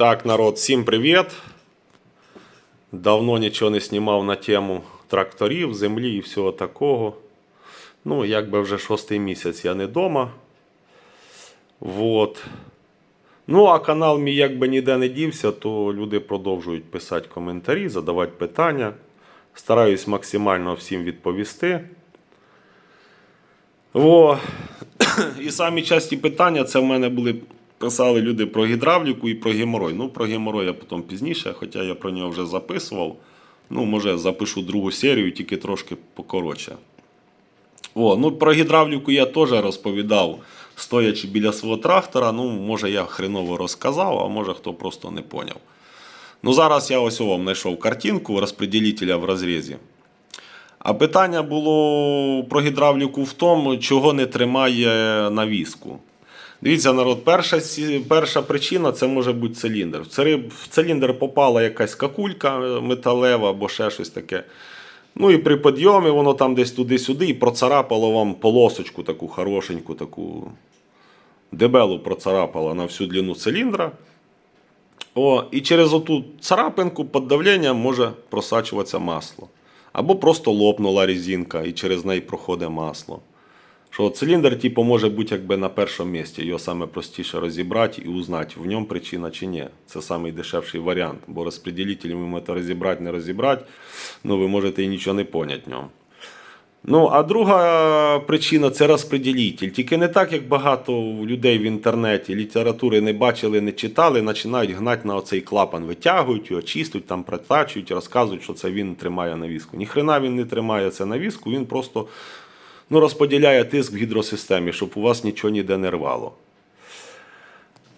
Так, народ, всім привіт. Давно нічого не знімав на тему тракторів, землі і всього такого. Ну, якби вже шостий місяць я не вдома. Вот. Ну, а канал мій якби ніде не дівся, то люди продовжують писати коментарі, задавати питання. Стараюсь максимально всім відповісти. Во. І самі часті питання це в мене були. Писали люди про гідравліку і про геморой. Ну, про геморой я потім пізніше, хоча я про нього вже записував. Ну, може, запишу другу серію, тільки трошки покоротше. О, ну про гідравліку я теж розповідав, стоячи біля свого трактора. Ну, може, я хреново розказав, а може хто просто не поняв. Ну, зараз я ось вам знайшов картинку розподілителя в розрізі. А питання було про гідравліку в тому, чого не тримає навіску. Дивіться, народ, перша, перша причина це може бути циліндр. В циліндр попала якась какулька е, металева або ще щось таке. Ну і при підйомі воно там десь туди-сюди і процарапало вам полосочку таку хорошеньку, таку дебелу процарапало на всю длину циліндра. О, і через оту царапинку під давленням може просачуватися масло. Або просто лопнула резинка і через неї проходить масло. Що циліндр, типу, може бути якби на першому місці. Його саме простіше розібрати і узнати, в ньому причина чи ні. Це найдешевший варіант. Бо розподілитель ви можете розібрати, не розібрати, ну ви можете і нічого не поняти в ньому. Ну, а друга причина це розподілитель. Тільки не так, як багато людей в інтернеті літератури не бачили, не читали, починають гнати на оцей клапан, витягують його, чистять, там протачують, розказують, що це він тримає навіску. Ніхрена він не тримає це навіску, він просто ну, розподіляє тиск в гідросистемі, щоб у вас нічого ніде не рвало.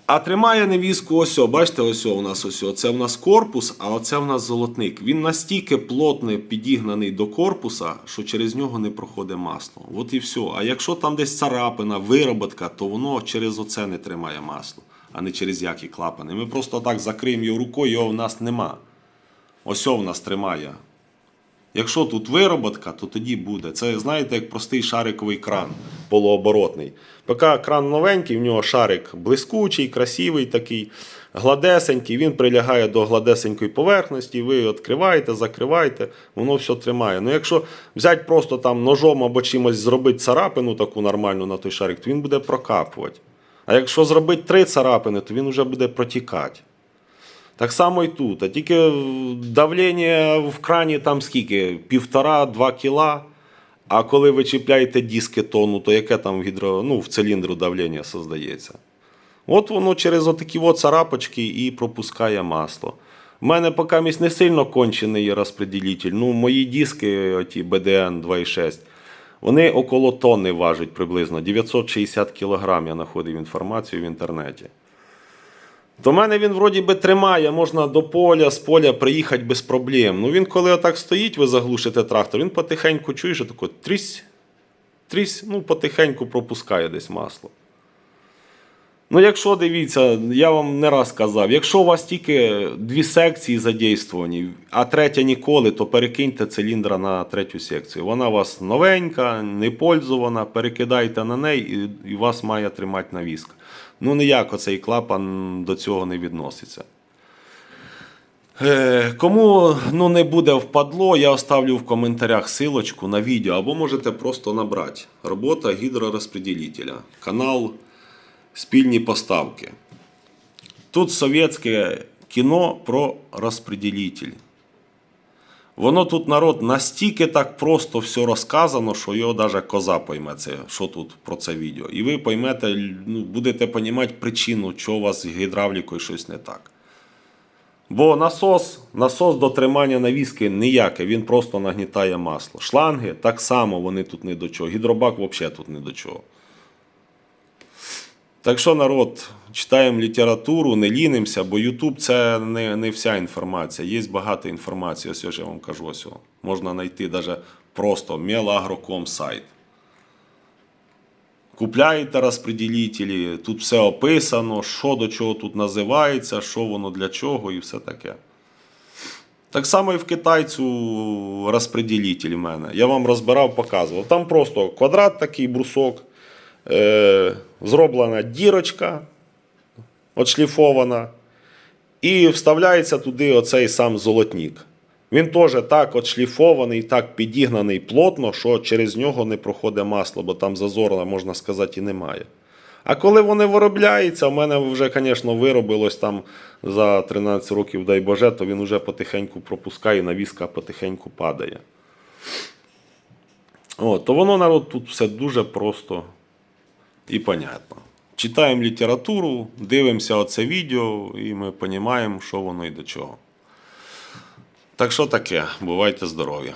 А тримає невіску ось, о, бачите, ось у нас ось. Це в нас корпус, а оце в нас золотник. Він настільки плотно підігнаний до корпуса, що через нього не проходить масло. От і все. А якщо там десь царапина, вироботка, то воно через оце не тримає масло, а не через які клапани. Ми просто так закриємо його рукою, його в нас нема. Ось о в нас тримає. Якщо тут вироботка, то тоді буде. Це знаєте, як простий шариковий кран полуоборотний. Поки кран новенький, в нього шарик блискучий, красивий такий, гладесенький, він прилягає до гладесенької поверхності, ви відкриваєте, закриваєте, воно все тримає. Ну якщо взяти просто там ножом або чимось зробити царапину таку нормальну на той шарик, то він буде прокапувати. А якщо зробити три царапини, то він вже буде протікати. Так само і тут. А тільки давлення в крані там скільки? Півтора-два кіла. А коли ви чіпляєте диски тону, то яке там гідро, ну, в циліндру давлення создається? От воно через отакі от царапочки і пропускає масло. У мене поки місь не сильно кончений є. Ну, мої диски, оті BDN 2.6, вони около тонни важать приблизно. 960 кг я знаходив інформацію в інтернеті. До мене він вроді би тримає, можна до поля, з поля приїхати без проблем. Ну він коли отак стоїть, ви заглушите трактор, він потихеньку чує, що таке трісь, трісь, ну потихеньку пропускає десь масло. Ну, якщо дивіться, я вам не раз казав, якщо у вас тільки дві секції задействовані, а третя ніколи, то перекиньте циліндра на третю секцію. Вона у вас новенька, не пользована, перекидайте на неї і, вас має тримати навіска. Ну, ніяк оцей клапан до цього не відноситься. Е, Кому ну, не буде впадло, я оставлю в коментарях силочку на відео, або можете просто набрати. Робота гідророзподілителя. Канал Спільні поставки. Тут совєтське кіно про розподілитель. Воно тут народ настільки так просто все розказано, що його навіть коза пойме це, що тут про це відео. І ви поймете, ну, будете розуміти причину, чого у вас з гідравлікою щось не так. Бо насос, насос до тримання навіски ніяке, він просто нагнітає масло. Шланги так само вони тут не до чого. Гідробак взагалі тут не до чого. Так що, народ, читаємо літературу, не лінимося, бо YouTube це не, не вся інформація. Є багато інформації. Ось я вам кажу, ось можна знайти навіть просто Мелagro.com сайт. Купляєте розподілителі, тут все описано, що до чого тут називається, що воно для чого і все таке. Так само і в китайцю розподілитель в мене. Я вам розбирав, показував. Там просто квадрат такий брусок, е, зроблена дірочка, отшліфована. І вставляється туди оцей сам золотник. Він теж так отшліфований, так підігнаний плотно, що через нього не проходить масло, бо там зазора, можна сказати, і немає. А коли вони виробляються, в мене вже, звісно, виробилось там за 13 років, дай Боже, то він вже потихеньку пропускає, навіска потихеньку падає. О, то воно народ тут все дуже просто і понятно. Читаємо літературу, дивимося оце відео, і ми розуміємо, що воно і до чого. Так що таке, бувайте здорові!